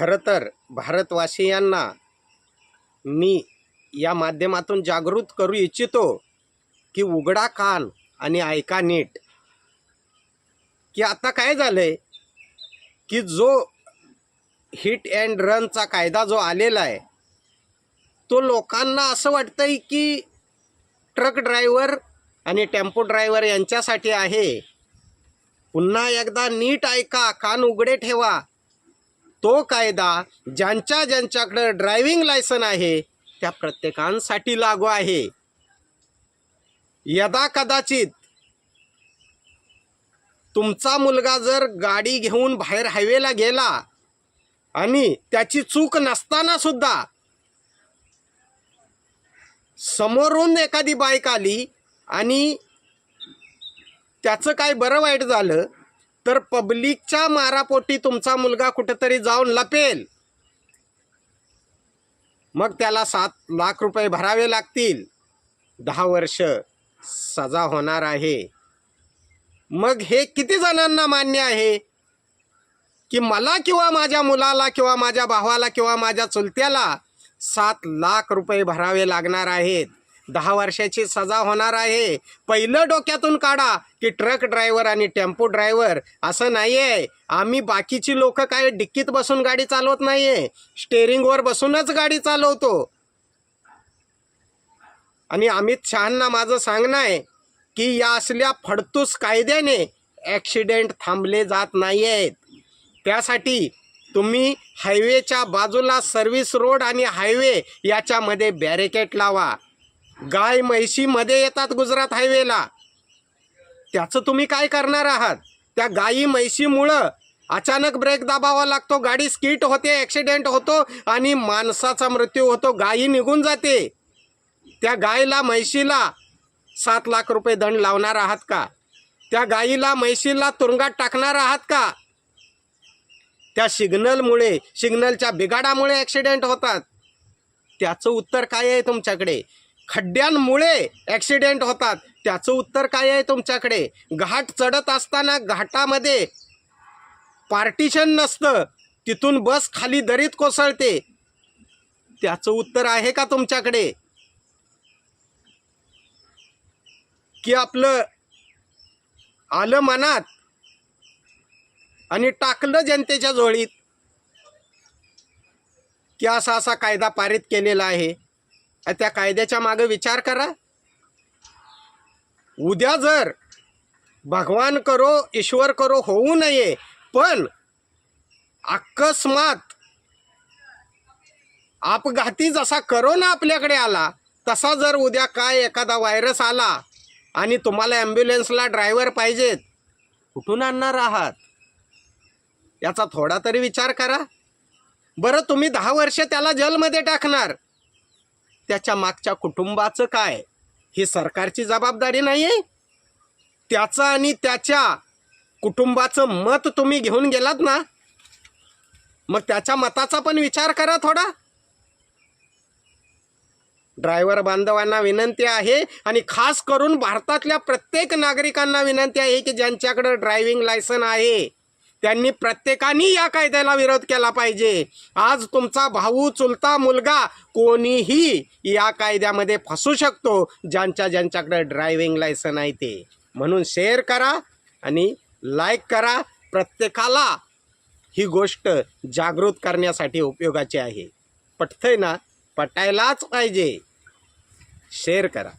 खरं तर भारतवासियांना मी या माध्यमातून जागृत करू इच्छितो की उघडा कान आणि ऐका नीट. की आता काय झालं आहे की जो हिट अँड रनचा कायदा जो आलेला आहे तो लोकांना असं वाटतंय की ट्रक ड्रायव्हर आणि टेम्पो ड्रायव्हर यांच्यासाठी आहे. पुन्हा एकदा नीट ऐका कान उघडे ठेवा. तो कायदा ज्यांच्या ज्यांच्याकडं ड्रायव्हिंग लायसन आहे त्या प्रत्येकांसाठी लागू आहे. यदा कदाचित तुमचा मुलगा जर गाडी घेऊन बाहेर हायवेला गेला आणि त्याची चूक नसताना सुद्धा समोरून एखादी बाईक आली आणि त्याचं काय बरं वाईट झालं तर पब्लिकच्या मारापोटी तुमचा मुलगा कुठेतरी जाऊन लपेल. मग त्याला सात लाख रुपये भरावे लागतील. दहा वर्ष सजा होणार आहे. मग हे किती जणांना मान्य आहे? की मला किंवा माझ्या मुलाला किंवा माझ्या भावाला किंवा माझ्या चुलत्याला सात लाख रुपये भरावे लागणार आहेत. दहा वर्षाची सजा होणार आहे. पहिलं डोक्यातून काढा की ट्रक ड्रायव्हर आणि टेम्पो ड्रायव्हर असं नाही आहे आम्ही बाकीची लोक काय डिक्कीत बसून गाडी चालवत नाही आहे स्टेरिंगवर बसूनच गाडी चालवतो. आणि अमित शहांना माझं सांगणं आहे की या असल्या फडतूस कायद्याने ॲक्सिडेंट थांबले जात नाही आहेत त्यासाठी तुम्ही हायवेच्या बाजूला सर्व्हिस रोड आणि हायवे याच्यामध्ये बॅरिकेड लावा. गाय म्हैशीमध्ये येतात गुजरात हायवेला. त्याचं तुम्ही काय करणार आहात? त्या गायी म्हैशीमुळं अचानक ब्रेक दाबावा लागतो गाडी स्किट होते ॲक्सिडेंट होतो आणि माणसाचा मृत्यू होतो गायी निघून जाते. त्या गायीला म्हैशीला सात लाख रुपये दंड लावणार आहात का? त्या गायीला म्हैशीला तुरुंगात टाकणार आहात का? त्या सिग्नलमुळे सिग्नलच्या बिघाडामुळे ॲक्सिडेंट होतात. त्याचं उत्तर काय आहे तुमच्याकडे? खड्ड्यांमुळे ॲक्सिडेंट होतात. त्याचं उत्तर काय आहे तुमच्याकडे? घाट चढत असताना घाटामध्ये पार्टिशन नसतं. तिथून बस खाली दरीत कोसळते. त्याचं उत्तर आहे का तुमच्याकडे? की आपलं आलं मनात आणि टाकलं जनतेच्या झोळीत. की असा असा कायदा पारित केलेला आहे. त्या कायद्याच्या मागे विचार करा. उद्या जर भगवान करो ईश्वर करो होऊ नये पण अकस्मात अपघाती जसा करोना आपल्याकडे आला तसा जर उद्या काय एखादा व्हायरस आला आणि तुम्हाला ॲम्ब्युलन्सला ड्रायव्हर पाहिजेत कुठून आणणार आहात? याचा थोडा तरी विचार करा. बरं तुम्ही दहा वर्ष त्याला जलमध्ये टाकणार. त्याच्या मागच्या कुटुंबाचं काय? ही सरकारची जबाबदारी नाही आहे त्याचं आणि त्याच्या कुटुंबाचं मत तुम्ही घेऊन गेलात ना? मग त्याच्या मताचा पण विचार करा थोडा. ड्रायव्हर बांधवांना विनंती आहे आणि खास करून भारतातल्या प्रत्येक नागरिकांना विनंती आहे की ज्यांच्याकडं ड्रायव्हिंग लायसन आहे त्यांनी प्रत्येकाने या कायद्याला विरोध केला पाहिजे. आज तुमचा भाऊ चुलता मुलगा कोणीही या कायद्यामध्ये फसू शकतो ज्यांच्या ज्यांच्याकडे ड्रायव्हिंग लायसन आहे ते. म्हणून शेअर करा आणि लाईक करा. प्रत्येकाला ही गोष्ट जागृत करण्यासाठी उपयोगाची आहे. पटतंय ना? पटायलाच पाहिजे. शेअर करा.